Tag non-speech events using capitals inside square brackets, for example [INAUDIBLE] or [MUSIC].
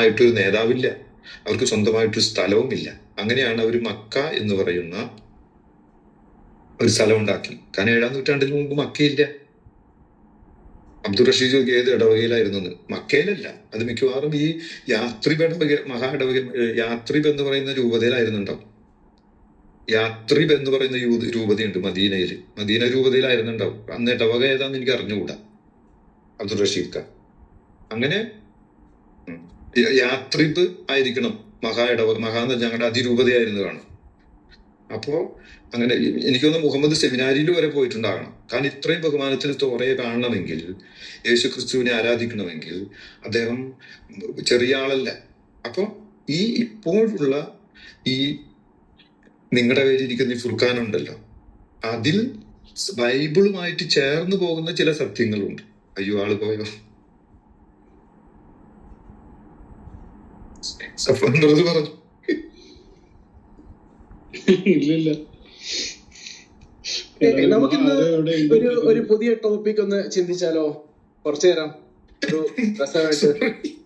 സ്വന്തമായിട്ടൊരു നേതാവില്ല. അവർക്ക് സ്വന്തമായിട്ടൊരു സ്ഥലവുമില്ല. അങ്ങനെയാണ് അവർ മക്ക എന്ന് പറയുന്ന ഒരു സ്ഥലം ഉണ്ടാക്കി. കാരണം ഏഴാം നൂറ്റാണ്ടിന് മുമ്പ് മക്കയില്ല. അബ്ദുൾ റഷീദ് ഏത് ഇടവകയിലായിരുന്നു മക്കയിലല്ല. അത് മിക്കവാറും ഈ യാത്രിബ് ഇടവക മഹാ ഇടവക യാത്രിബ് എന്ന് പറയുന്ന രൂപതയിലായിരുന്നുണ്ടാവും യാത്രിബ് എന്ന് പറയുന്ന രൂപതയുണ്ട് മദീനയിൽ മദീന രൂപതയിലായിരുന്നുണ്ടാവും അന്ന് ഇടവക ഏതാന്ന് എനിക്ക് അറിഞ്ഞുകൂടാ അബ്ദുൾ റഷീദ് ഖാൻ. അങ്ങനെ ഉം, യ- യാത്രിബ് ആയിരിക്കണം. മഹാ ഇടവ മഹാ എന്ന് ഞങ്ങളുടെ അതിരൂപതയായിരുന്നു കാണും അപ്പോ അങ്ങനെ എനിക്കൊന്ന് മുഹമ്മദ് സെമിനാരിയിൽ വരെ പോയിട്ടുണ്ടാകണം. കാരണം ഇത്രയും ബഹുമാനത്തിന് തോറയെ കാണണമെങ്കിൽ യേശു ക്രിസ്തുവിനെ ആരാധിക്കണമെങ്കിൽ അദ്ദേഹം ചെറിയ ആളല്ല. അപ്പോൾ ഈ ഇപ്പോഴുള്ള ഈ നിങ്ങളുടെ കയ്യിലിരിക്കുന്ന ഈ ഫുർഖാൻ ഉണ്ടല്ലോ അതിൽ ബൈബിളുമായിട്ട് ചേർന്ന് പോകുന്ന ചില സത്യങ്ങളുണ്ട്. അയ്യോ ആൾ പോയോ? [LAUGHS] ഇല്ലില്ല നമുക്കിന്ന് ഒരു ഒരു പുതിയ ടോപ്പിക് ഒന്ന് ചിന്തിച്ചാലോ? കുറച്ചു നേരം. ഒരു [LAUGHS] രസമായിട്ട്.